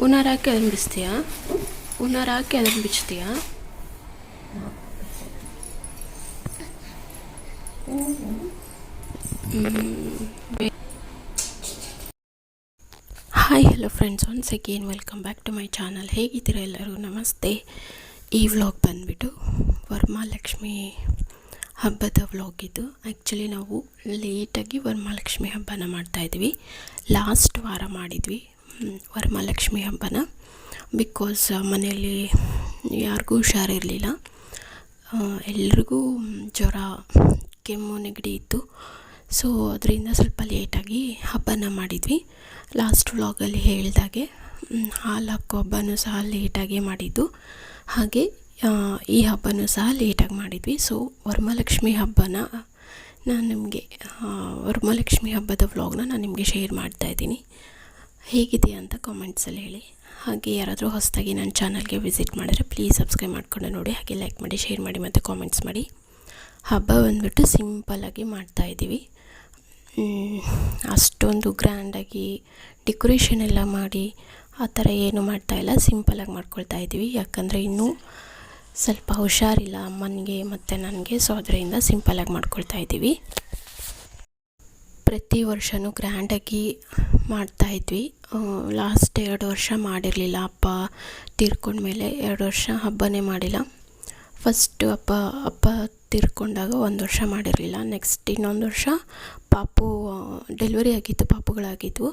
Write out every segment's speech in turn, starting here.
ಉನಾರ ಹಾಕಿ ಅದನ್ನು ಬಿಡಿಸ್ತೀಯಾ ಉನಾರ ಬಿಚ್ತೀಯಾ? Hi hello friends once again welcome back to my channel ಹೇಗಿದ್ದೀರಾ ಎಲ್ಲರೂ? ನಮಸ್ತೆ. ಈ ವ್ಲಾಗ್ ಬಂದುಬಿಟ್ಟು ವರಮಹಾಲಕ್ಷ್ಮಿ ಹಬ್ಬದ ವ್ಲಾಗ್ ಇದು. ಆ್ಯಕ್ಚುಲಿ ನಾವು ಲೇಟಾಗಿ ವರಮಹಾಲಕ್ಷ್ಮಿ ಹಬ್ಬನ ಮಾಡ್ತಾಯಿದ್ವಿ ಲಾಸ್ಟ್ ವಾರ ಮಾಡಿದ್ವಿ ವರ್ಮಹಾಲಕ್ಷ್ಮಿ ಹಬ್ಬನ. ಬಿಕಾಸ್ ಮನೆಯಲ್ಲಿ ಯಾರಿಗೂ ಹುಷಾರಿರಲಿಲ್ಲ. ಎಲ್ರಿಗೂ ಜ್ವರ, ಕೆಮ್ಮು, ನೆಗಡಿ ಇತ್ತು. ಸೊ ಅದರಿಂದ ಸ್ವಲ್ಪ ಲೇಟಾಗಿ ಹಬ್ಬನ ಮಾಡಿದ್ವಿ. ಲಾಸ್ಟ್ ವ್ಲಾಗಲ್ಲಿ ಹೇಳಿದಾಗೆ ಹಾಲು ಹಾಕೋ ಹಬ್ಬನೂ ಸಹ ಲೇಟಾಗಿ ಮಾಡಿದ್ದು. ಹಾಗೆ ಈ ಹಬ್ಬನೂ ಸಹ ಲೇಟಾಗಿ ಮಾಡಿದ್ವಿ. ಸೊ ವರಮಹಾಲಕ್ಷ್ಮಿ ಹಬ್ಬನ ನಾನು ನಿಮಗೆ ವರಮಹಾಲಕ್ಷ್ಮಿ ಹಬ್ಬದ ವ್ಲಾಗ್ನ ನಾನು ನಿಮಗೆ ಶೇರ್ ಮಾಡ್ತಾ ಇದ್ದೀನಿ. ಹೇಗಿದೆ ಅಂತ ಕಾಮೆಂಟ್ಸಲ್ಲಿ ಹೇಳಿ. ಹಾಗೆ ಯಾರಾದರೂ ಹೊಸದಾಗಿ ನನ್ನ ಚಾನಲ್ಗೆ ವಿಸಿಟ್ ಮಾಡಿದ್ರೆ ಪ್ಲೀಸ್ ಸಬ್ಸ್ಕ್ರೈಬ್ ಮಾಡ್ಕೊಂಡು ನೋಡಿ. ಹಾಗೆ ಲೈಕ್ ಮಾಡಿ ಶೇರ್ ಮಾಡಿ ಮತ್ತು ಕಾಮೆಂಟ್ಸ್ ಮಾಡಿ. ಹಬ್ಬ ಬಂದುಬಿಟ್ಟು ಸಿಂಪಲ್ಲಾಗಿ ಮಾಡ್ತಾಯಿದ್ದೀವಿ ಅಷ್ಟೊಂದು ಗ್ರ್ಯಾಂಡಾಗಿ ಡೆಕೋರೇಷನ್ ಎಲ್ಲ ಮಾಡಿ, ಆ ಥರ ಏನು ಮಾಡ್ತಾಯಿಲ್ಲ ಸಿಂಪಲಾಗಿ ಮಾಡ್ಕೊಳ್ತಾ ಇದ್ದೀವಿ. ಯಾಕಂದರೆ ಇನ್ನೂ ಸ್ವಲ್ಪ ಹುಷಾರಿಲ್ಲ, ಅಮ್ಮನಿಗೆ ಮತ್ತು ನನಗೆ. ಸೊ ಅದರಿಂದ ಸಿಂಪಲಾಗಿ ಮಾಡ್ಕೊಳ್ತಾ ಇದ್ದೀವಿ. ಪ್ರತಿ ವರ್ಷವೂ ಗ್ರ್ಯಾಂಡಾಗಿ ಮಾಡ್ತಾಯಿದ್ವಿ ಲಾಸ್ಟ್ ಎರಡು ವರ್ಷ ಮಾಡಿರಲಿಲ್ಲ. ಅಪ್ಪ ತೀರ್ಕೊಂಡ್ಮೇಲೆ ಎರಡು ವರ್ಷ ಹಬ್ಬನೇ ಮಾಡಿಲ್ಲ. ಫಸ್ಟ್ ಅಪ್ಪ ಅಪ್ಪ ತೀರ್ಕೊಂಡಾಗ ಒಂದು ವರ್ಷ ಮಾಡಿರಲಿಲ್ಲ. ನೆಕ್ಸ್ಟ್ ಇನ್ನೊಂದು ವರ್ಷ ಪಾಪು ಡೆಲಿವರಿ ಆಗಿತ್ತು, ಪಾಪುಗಳಾಗಿದ್ವು.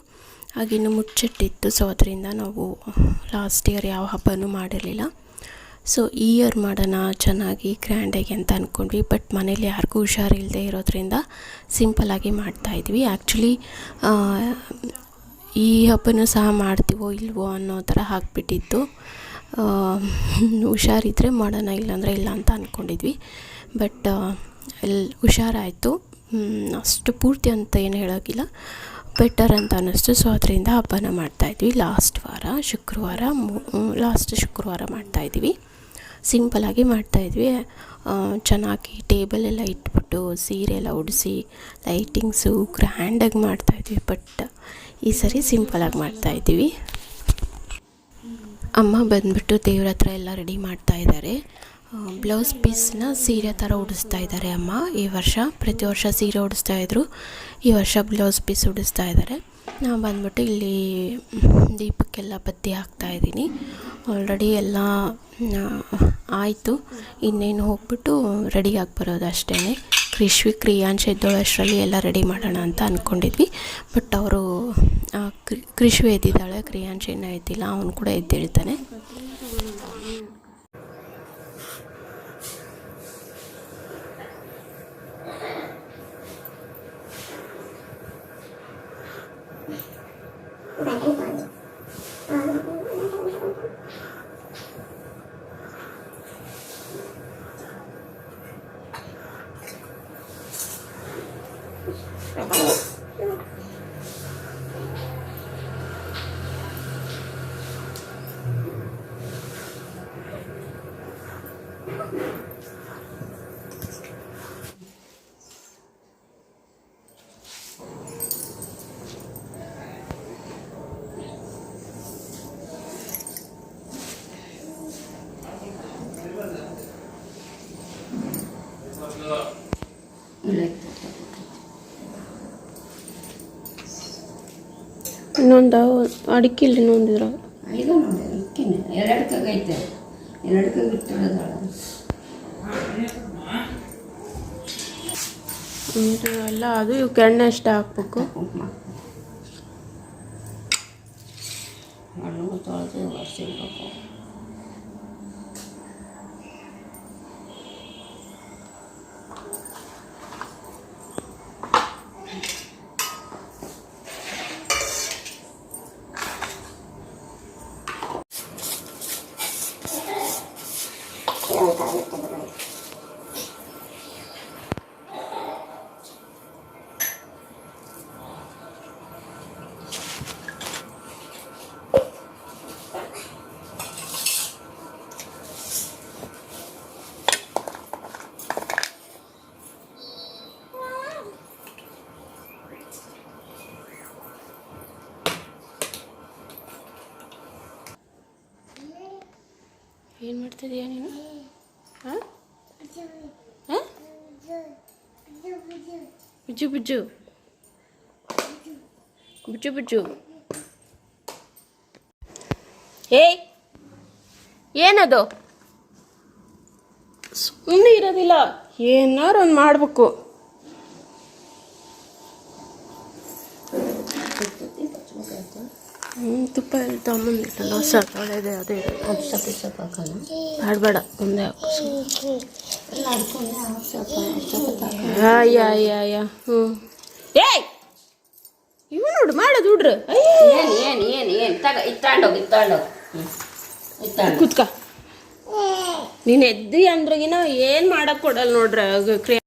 ಆಗಿನ್ನು ಮುಚ್ಚಿಟ್ಟಿತ್ತು. ಸೊ ಅದರಿಂದ ನಾವು ಲಾಸ್ಟ್ ಇಯರ್ ಯಾವ ಹಬ್ಬನೂ ಮಾಡಿರಲಿಲ್ಲ. ಸೊ ಈ ಇಯರ್ ಮಾಡೋಣ ಚೆನ್ನಾಗಿ ಗ್ರ್ಯಾಂಡಾಗಿ ಅಂತ ಅಂದ್ಕೊಂಡ್ವಿ ಬಟ್ ಮನೇಲಿ ಯಾರಿಗೂ ಹುಷಾರಿಲ್ಲದೆ ಇರೋದ್ರಿಂದ ಸಿಂಪಲ್ಲಾಗಿ ಮಾಡ್ತಾಯಿದ್ವಿ ಆ್ಯಕ್ಚುಲಿ ಈ ಹಬ್ಬನೂ ಸಹ ಮಾಡ್ತೀವೋ ಇಲ್ವೋ ಅನ್ನೋ ಥರ ಹಾಕ್ಬಿಟ್ಟಿತ್ತು ಹುಷಾರಿದ್ದರೆ ಮಾಡೋಣ ಇಲ್ಲಾಂದರೆ ಇಲ್ಲ ಅಂತ ಅಂದ್ಕೊಂಡಿದ್ವಿ ಬಟ್ ಎಲ್ ಹುಷಾರಾಯಿತು ಅಷ್ಟು ಪೂರ್ತಿ ಅಂತ ಏನು ಹೇಳೋಕ್ಕಿಲ್ಲ ಬೆಟರ್ ಅಂತ ಅನ್ನಿಸ್ತು ಸೊ ಅದರಿಂದ ಹಬ್ಬನ ಮಾಡ್ತಾಯಿದ್ವಿ ಲಾಸ್ಟ್ ವಾರ ಶುಕ್ರವಾರ ಲಾಸ್ಟ್ ಶುಕ್ರವಾರ ಮಾಡ್ತಾಯಿದ್ವಿ ಸಿಂಪಲಾಗಿ ಮಾಡ್ತಾಯಿದ್ವಿ ಚೆನ್ನಾಗಿ ಟೇಬಲ್ ಎಲ್ಲ ಇಟ್ಬಿಟ್ಟು, ಸೀರೆ ಎಲ್ಲ ಉಡಿಸಿ, ಲೈಟಿಂಗ್ಸು ಗ್ರ್ಯಾಂಡಾಗಿ ಮಾಡ್ತಾಯಿದ್ವಿ ಬಟ್ ಈ ಸರಿ ಸಿಂಪಲಾಗಿ ಮಾಡ್ತಾಯಿದ್ವಿ ಅಮ್ಮ ಬಂದ್ಬಿಟ್ಟು ದೇವ್ರ ಹತ್ರ ಎಲ್ಲ ರೆಡಿ ಮಾಡ್ತಾ ಇದ್ದಾರೆ. ಬ್ಲೌಸ್ ಪೀಸ್ನ ಸೀರೆ ಥರ ಉಡಿಸ್ತಾ ಇದ್ದಾರೆ ಅಮ್ಮ. ಈ ವರ್ಷ, ಪ್ರತಿ ವರ್ಷ ಸೀರೆ ಉಡಿಸ್ತಾ ಇದ್ರು. ಈ ವರ್ಷ ಬ್ಲೌಸ್ ಪೀಸ್ ಉಡಿಸ್ತಾ ಇದ್ದಾರೆ. ನಾನು ಬಂದ್ಬಿಟ್ಟು ಇಲ್ಲಿ ದೀಪಕ್ಕೆಲ್ಲ ಬತ್ತಿ ಹಾಕ್ತಾ ಇದ್ದೀನಿ. ಆಲ್ರೆಡಿ ಎಲ್ಲ ಆಯಿತು. ಇನ್ನೇನು ಹೋಗ್ಬಿಟ್ಟು ರೆಡಿಯಾಗಿ ಬರೋದು ಅಷ್ಟೇ ಕೃಷಿ ಕ್ರಿಯಾಂಶ ಎದ್ದೋಳಷ್ಟರಲ್ಲಿ ಎಲ್ಲ ರೆಡಿ ಮಾಡೋಣ ಅಂತ ಅಂದ್ಕೊಂಡಿದ್ವಿ ಬಟ್ ಅವರು ಕೃಷಿ ಎದ್ದಿದ್ದಾಳೆ ಕ್ರಿಯಾಂಶ ಇನ್ನೂ ಎದ್ದಿಲ್ಲ, ಅವನು ಕೂಡ ಎದ್ದೇಳ್ತಾನೆ. ಇನ್ನೊಂದು ಅಡಿಕೆ ಇಲ್ಲಿ ಇನ್ನೊಂದಿದ್ರ ಐದು ನೋಡಿ ಇಟ್ಟಿರೋದಾಳ ಎಲ್ಲ ಅದು ಇವಕ್ಕೆ ಎಣ್ಣೆ ಅಷ್ಟೇ ಹಾಕ್ಬೇಕು. ಕುಂಕುಮ ಹಣ್ಣು ತೊಳೆದು ಒರೆಸಿಡ್ಬೇಕು. 極めたいというのです。ಬುಜ್ಜು ಬುಜ್ಜು ಏಯ್ ಏನದು? ಸುಮ್ಮನೆ ಇರೋದಿಲ್ಲ. ಏನಾರು ಒಂದು ಮಾಡಬೇಕು. ತುಪ್ಪ ಎಲ್ಲ ತಗೊಂಬಂದಿಟ್ಟಲ್ಲ ಹೊಸ ಒಳ್ಳೆಯದೇ ಅದೇ ಅದು ಸ್ವಲ್ಪ ಸ್ವಲ್ಪ ಒಂದೇ ಹಾಕು ಅಯ್ಯ ಅಯ್ಯ ಅಯ್ಯ ಹ್ಞೂ ಏಯ್! ಇವು ನೋಡು ಮಾಡೋದು ಹುಡ್ರು ಏನು ಏನು ಏನು ಏನು? ತಗ ಕುತ್ಕ. ನೀನ್ ಎದ್ದಿ ಅಂದ್ರಗಿನ ಏನ್ ಮಾಡಕ್ ಕೊಡಲ್ಲ ನೋಡ್ರಿ ಕ್ರಿಯಾ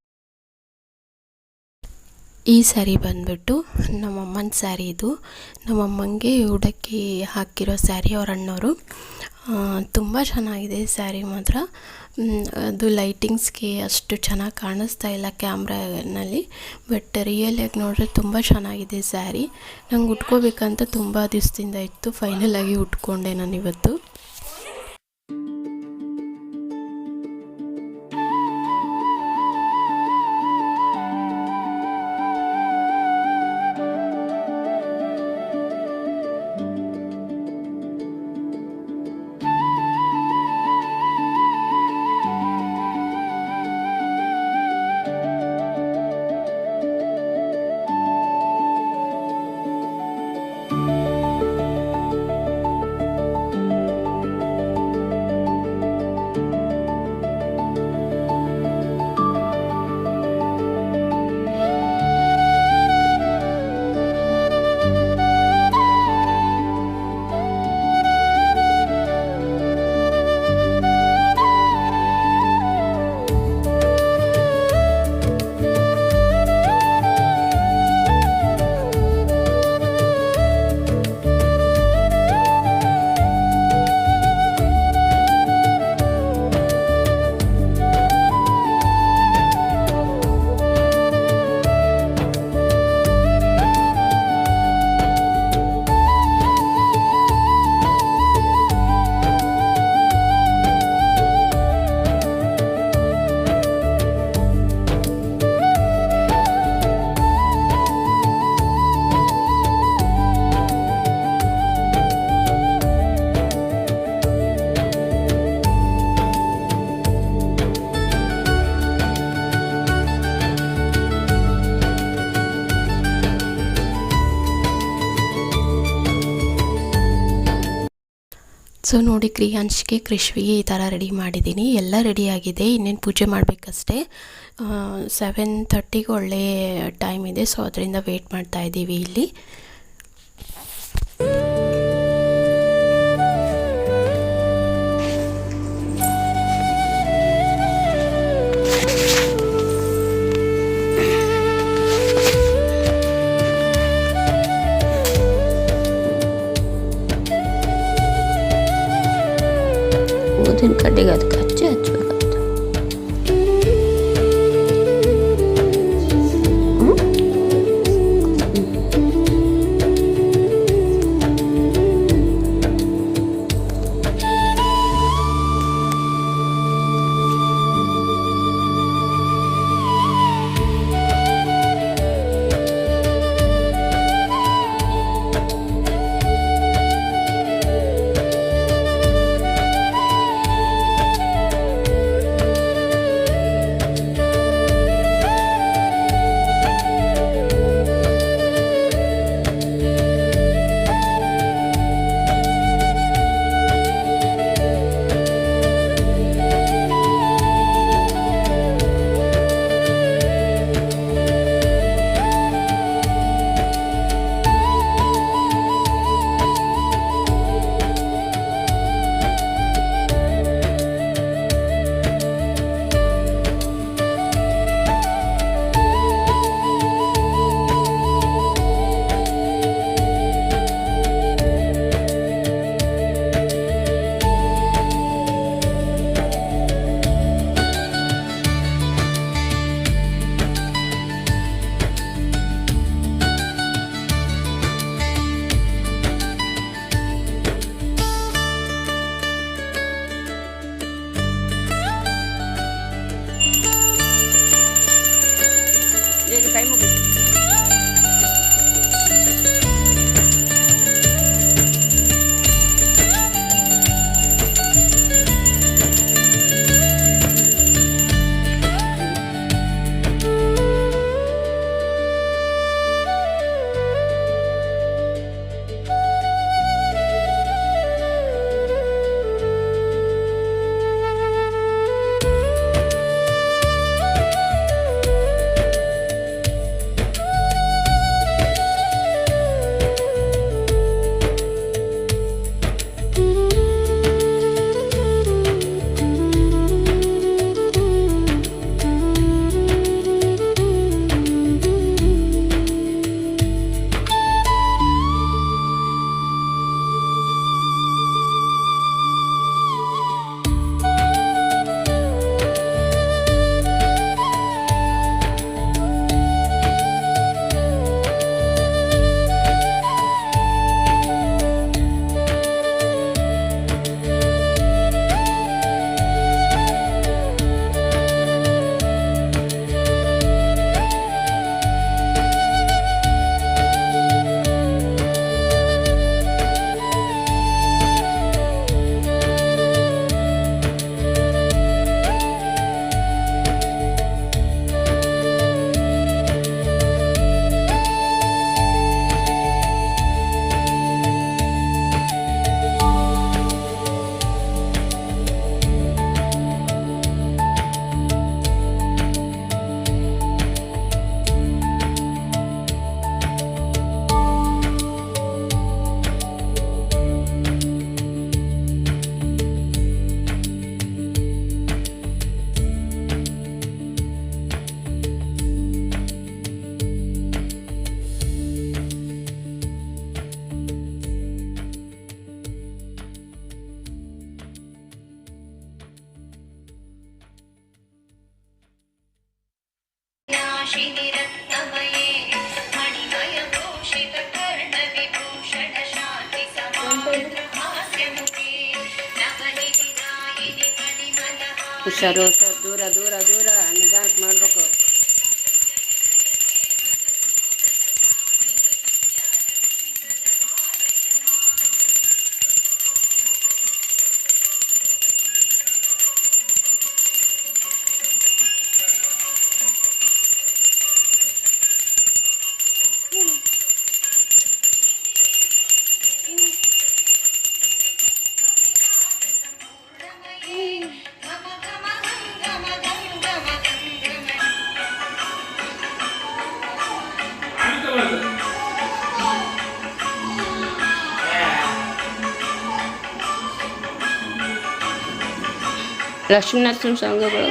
ಈ ಸ್ಯಾರಿ ಬಂದ್ಬಿಟ್ಟು ನಮ್ಮಮ್ಮನ ಸ್ಯಾರಿ ಇದು. ನಮ್ಮಮ್ಮಂಗೆ ಉಡಕ್ಕೆ ಹಾಕಿರೋ ಸ್ಯಾರಿ ಅವ್ರ ಅಣ್ಣವರು. ತುಂಬ ಚೆನ್ನಾಗಿದೆ ಸ್ಯಾರಿ ಮಾತ್ರ. ಅದು ಲೈಟಿಂಗ್ಸ್ಗೆ ಅಷ್ಟು ಚೆನ್ನಾಗಿ ಕಾಣಿಸ್ತಾ ಇಲ್ಲ ಕ್ಯಾಮ್ರಾನಲ್ಲಿ, ಬಟ್ ರಿಯಲಾಗಿ ನೋಡಿದ್ರೆ ತುಂಬ ಚೆನ್ನಾಗಿದೆ ಸ್ಯಾರಿ ನಂಗೆ ಉಟ್ಕೋಬೇಕಂತ ತುಂಬ ದಿವಸದಿಂದ ಇತ್ತು. ಫೈನಲಾಗಿ ಉಟ್ಕೊಂಡೆ ನಾನು ಇವತ್ತು ಸೊ ನೋಡಿ ಕ್ರಿಯಾಂಶ್ಗೆ, ಕೃಷ್ವಿಗೆ ಈ ಥರ ರೆಡಿ ಮಾಡಿದ್ದೀನಿ. ಎಲ್ಲ ರೆಡಿಯಾಗಿದೆ ಇನ್ನೇನು ಪೂಜೆ ಮಾಡಬೇಕಷ್ಟೇ. ಸೆವೆನ್ ಥರ್ಟಿಗೆ ಒಳ್ಳೆ ಟೈಮ್ ಇದೆ. ಸೊ ಅದರಿಂದ ವೆಯ್ಟ್ ಮಾಡ್ತಾ ಇದ್ದೀವಿ ಇಲ್ಲಿ. दिन कटेगा तो ಹುಷಾರು. ದೂರ ದೂರ ದೂರ ನಿಧಾನಕ್ಕೆ ಮಾಡಬೇಕು. ಲಕ್ಷ್ಮೀ ನರಸಿಂಹ ಸಂಘಗಳು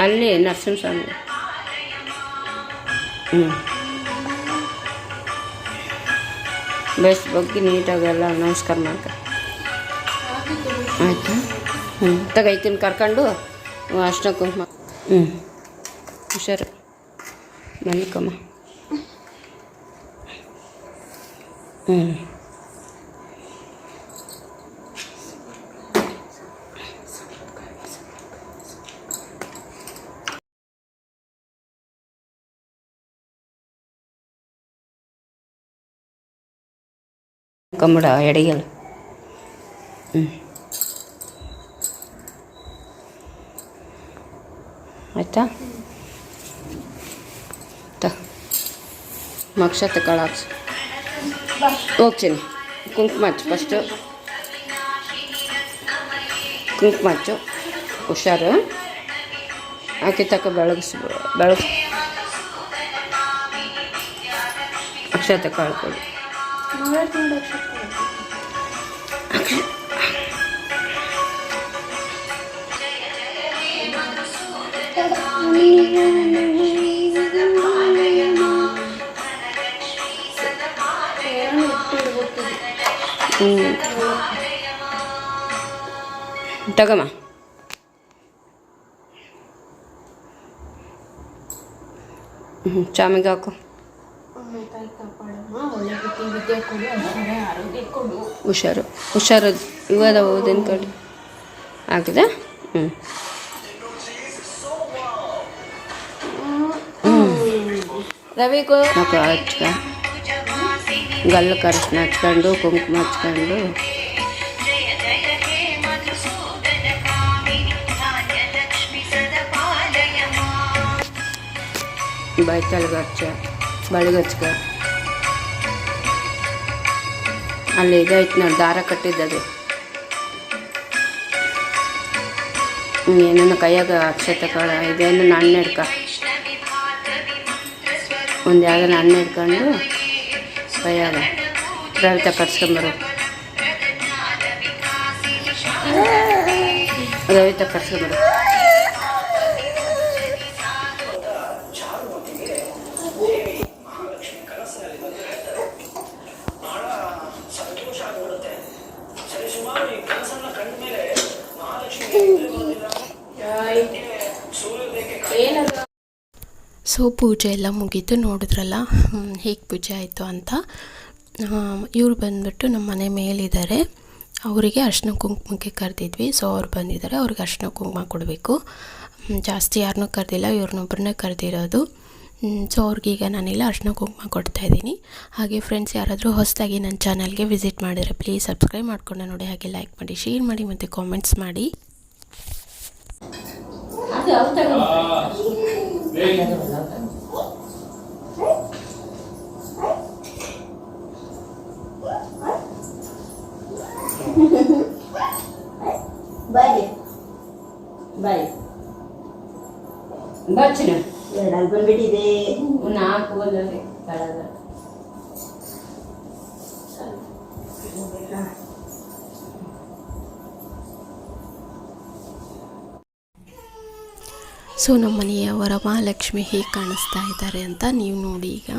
ಅಲ್ಲಿ ನರಸಿಂಹ ಸ್ವಾಮಿ ಹ್ಞೂ ಬೆಸ್ಟ್ ಬಗ್ಗೆ ನೀಟಾಗೆಲ್ಲ ನಮಸ್ಕಾರ ಮಾಡ್ಕ. ಆಯಿತಾ? ಹ್ಞೂ ತಗೈತೀನಿ ಕರ್ಕೊಂಡು ಅಷ್ಟಕ್ಕೆ ಹ್ಞೂ ಹುಷಾರು. ಮಲ್ಲಿಕಮ್ಮ ಹ್ಞೂ ಕಮ್ಮಡ ಎಡಗಲ್ ಹ್ಞೂ ಆಯ್ತಾ ತ ಮಕ್ಷ ತಗೊಳಾಕ್ಸು ಹೋಗ್ತೀನಿ ಕುಂಕುಮ ಹಚ್ಚು ಫಸ್ಟು ಕುಂಕುಮ ಹಚ್ಚು ಹುಷಾರು ಆಕೆ ತಕ ಬೆಳಗಿಸ್ ಬೆಳಗ್ ಅಕ್ಷತೆ ಕಳ್ಕೊಳ್ಳಿ ಹ್ಞೂ ತಗಮ್ಮ ಹ್ಞೂ ಚಾಮಿಗೆ ಹಾಕು ಹುಷಾರು ಹುಷಾರು ಇವಾಗ ಹೌದು ಅಂದ್ಕೊಂಡು ಹಾಕಿದೆ ಹ್ಞೂ ರವಿಗೂ ಹಚ್ಕ ಗಲ್ಲು ಕರ್ಶನ ಹಚ್ಕೊಂಡು ಕುಂಕುಮ ಹಚ್ಕೊಂಡು ಬೈತಳಿಗೆ ಹಚ್ಚ ಬಳಿಗೆ ಹಚ್ಕ ಅಲ್ಲಿ ಇದಾಯ್ತು ನೋಡಿ ದಾರ ಕಟ್ಟಿದ್ದದು. ಏನೇನು ಕೈಯಾಗ ಅಕ್ಷತೆ ಕಾಳ ಇದೇನು ನಾನು ಹಿಡ್ಕ ಒಂದು ಯಾವ್ದು ನಾನು ಹಿಡ್ಕೊಂಡು ಕೈಯಾಗ ರವಿತ ಕಟ್ಸ್ಕೊಂಬರು ರವಿತ ಕಟ್ಸ್ಕೊಂಬರು ಸೊ ಪೂಜೆ ಎಲ್ಲ ಮುಗೀತು, ನೋಡಿದ್ರಲ್ಲ ಹೇಗೆ ಪೂಜೆ ಆಯಿತು ಅಂತ. ಇವ್ರು ಬಂದ್ಬಿಟ್ಟು ನಮ್ಮ ಮನೆ ಮೇಲಿದ್ದಾರೆ. ಅವರಿಗೆ ಅರ್ಶಿನ ಕುಂಕುಮಕ್ಕೆ ಕರೆದಿದ್ವಿ. ಸೊ ಅವ್ರು ಬಂದಿದ್ದಾರೆ, ಅವ್ರಿಗೆ ಅರ್ಶಿನ ಕುಂಕುಮ ಕೊಡಬೇಕು. ಜಾಸ್ತಿ ಯಾರನ್ನೂ ಕರೆದಿಲ್ಲ ಇವ್ರನ್ನೊಬ್ಬರನ್ನೇ ಕರೆದಿರೋದು. ಸೊ ಅವ್ರಿಗೀಗ ನಾನಿಲ್ಲ ಅರ್ಶಿನ ಕುಂಕುಮ ಕೊಡ್ತಾ ಇದ್ದೀನಿ. ಹಾಗೆ ಫ್ರೆಂಡ್ಸ್ ಯಾರಾದರೂ ಹೊಸದಾಗಿ ನನ್ನ ಚಾನಲ್ಗೆ ವಿಸಿಟ್ ಮಾಡಿದರೆ ಪ್ಲೀಸ್ ಸಬ್ಸ್ಕ್ರೈಬ್ ಮಾಡ್ಕೊಂಡು ನೋಡಿ. ಹಾಗೆ ಲೈಕ್ ಮಾಡಿ ಶೇರ್ ಮಾಡಿ ಮತ್ತು ಕಾಮೆಂಟ್ಸ್ ಮಾಡಿ. ಅದು ಅವ್ರು ತಗೊಂಡು ಬಾಯ್ ಬಾಯ್ ಬಚ್ಚಿನ ಎರಡಲ್ಲಿ ಬಂದ್ಬಿಟ್ಟಿದೆ ನಾಲ್ಕು ಬಂದವೆ ಕೆಳಗ ಸೊ ನಮ್ಮ ಮನೆಯ ವರಮಹಾಲಕ್ಷ್ಮಿ ಹೇಗೆ ಕಾಣಿಸ್ತಾ ಇದ್ದಾರೆ ಅಂತ ನೀವು ನೋಡಿ ಈಗ.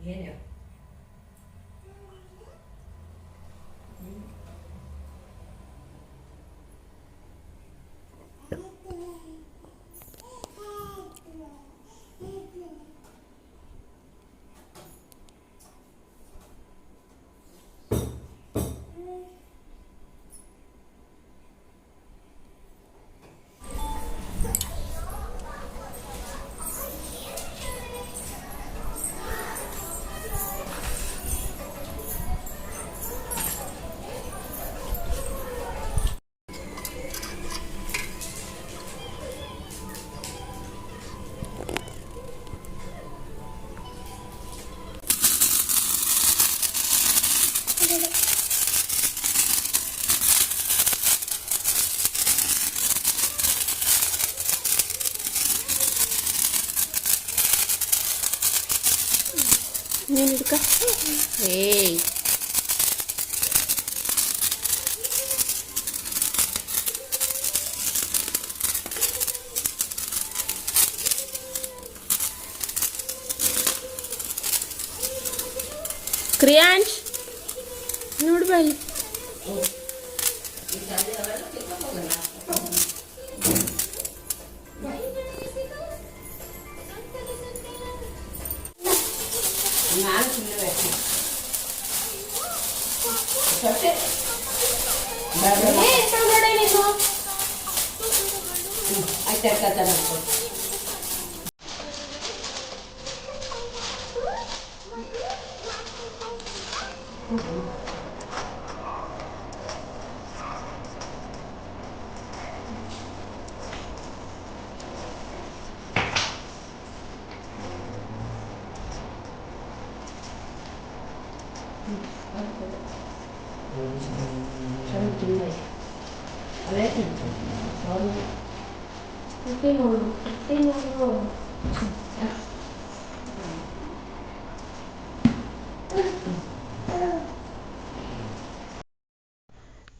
ನೀನು ಹಿಡ್ಕ ಏಯ್ ಕ್ರಿಯಾಂಶ್ ನೋಡ್ಬಾ ನಾನು ಸುಮ್ಮನೆ ಬೇಕು ಸೊಸೆ ಬೇಡ ಬೇಡ. ಹ್ಮ್, ಆಯ್ತು ಆಯ್ತು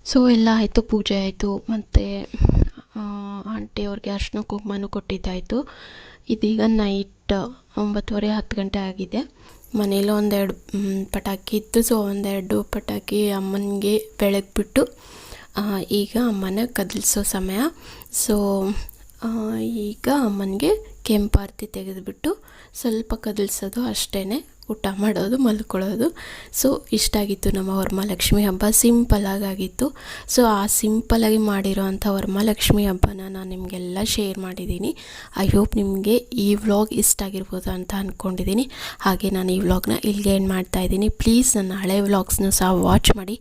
ಸೊ ಎಲ್ಲ ಆಯಿತು, ಪೂಜೆ ಆಯಿತು, ಮತ್ತು ಆಂಟಿಯವ್ರಿಗೆ ಅರ್ಶಿನ ಕುಂಕುಮನೂ ಕೊಟ್ಟಿದ್ದಾಯಿತು. ಇದೀಗ ನೈಟ್ ಒಂಬತ್ತುವರೆ ಹತ್ತು ಗಂಟೆ ಆಗಿದೆ. ಮನೇಲಿ ಒಂದೆರಡು ಪಟಾಕಿ ಇತ್ತು. ಸೊ ಒಂದೆರಡು ಪಟಾಕಿ ಅಮ್ಮನಿಗೆ ಬೆಳಗ್ಬಿಟ್ಟು ಈಗ ಅಮ್ಮನ ಕದಲಿಸೋ ಸಮಯ. ಸೊ ಈಗ ಅಮ್ಮನಿಗೆ ಕೆಂಪಾರತಿ ತೆಗೆದುಬಿಟ್ಟು ಸ್ವಲ್ಪ ಕದಲಿಸೋದು ಅಷ್ಟೇ ಊಟ ಮಾಡೋದು, ಮಲ್ಕೊಳ್ಳೋದು. ಸೊ ಇಷ್ಟಾಗಿತ್ತು ನಮ್ಮ ವರಮಹಾಲಕ್ಷ್ಮಿ ಹಬ್ಬ. ಸಿಂಪಲಾಗಿ ಆಗಿತ್ತು ಸೊ ಆ ಸಿಂಪಲಾಗಿ ಮಾಡಿರೋವಂಥ ವರಮಹಾಲಕ್ಷ್ಮಿ ಹಬ್ಬನ ನಾನು ನಿಮಗೆಲ್ಲ ಶೇರ್ ಮಾಡಿದ್ದೀನಿ. ಐ ಹೋಪ್ ನಿಮಗೆ ಈ ವ್ಲಾಗ್ ಇಷ್ಟ ಆಗಿರ್ಬೋದು ಅಂತ ಅಂದ್ಕೊಂಡಿದ್ದೀನಿ ಹಾಗೆ ನಾನು ಈ ವ್ಲಾಗ್ನ ಇಲ್ಲಿಗೆ ಏನು ಮಾಡ್ತಾ ಇದ್ದೀನಿ. ಪ್ಲೀಸ್ ನನ್ನ ಹಳೆ ವ್ಲಾಗ್ಸ್ನ ಸಹ ವಾಚ್ ಮಾಡಿ.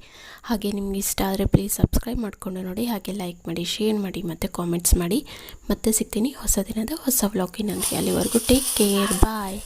ಹಾಗೆ ನಿಮ್ಗೆ ಇಷ್ಟ ಆದರೆ ಪ್ಲೀಸ್ ಸಬ್ಸ್ಕ್ರೈಬ್ ಮಾಡಿಕೊಂಡು ನೋಡಿ. ಹಾಗೆ ಲೈಕ್ ಮಾಡಿ ಶೇರ್ ಮಾಡಿ, ಮತ್ತು ಕಾಮೆಂಟ್ಸ್ ಮಾಡಿ. ಮತ್ತೆ ಸಿಗ್ತೀನಿ ಹೊಸ ದಿನದ ಹೊಸ ವ್ಲಾಗಿನೊಂದಿಗೆ ಅಲ್ಲಿವರೆಗೂ ಟೇಕ್ ಕೇರ್ ಬಾಯ್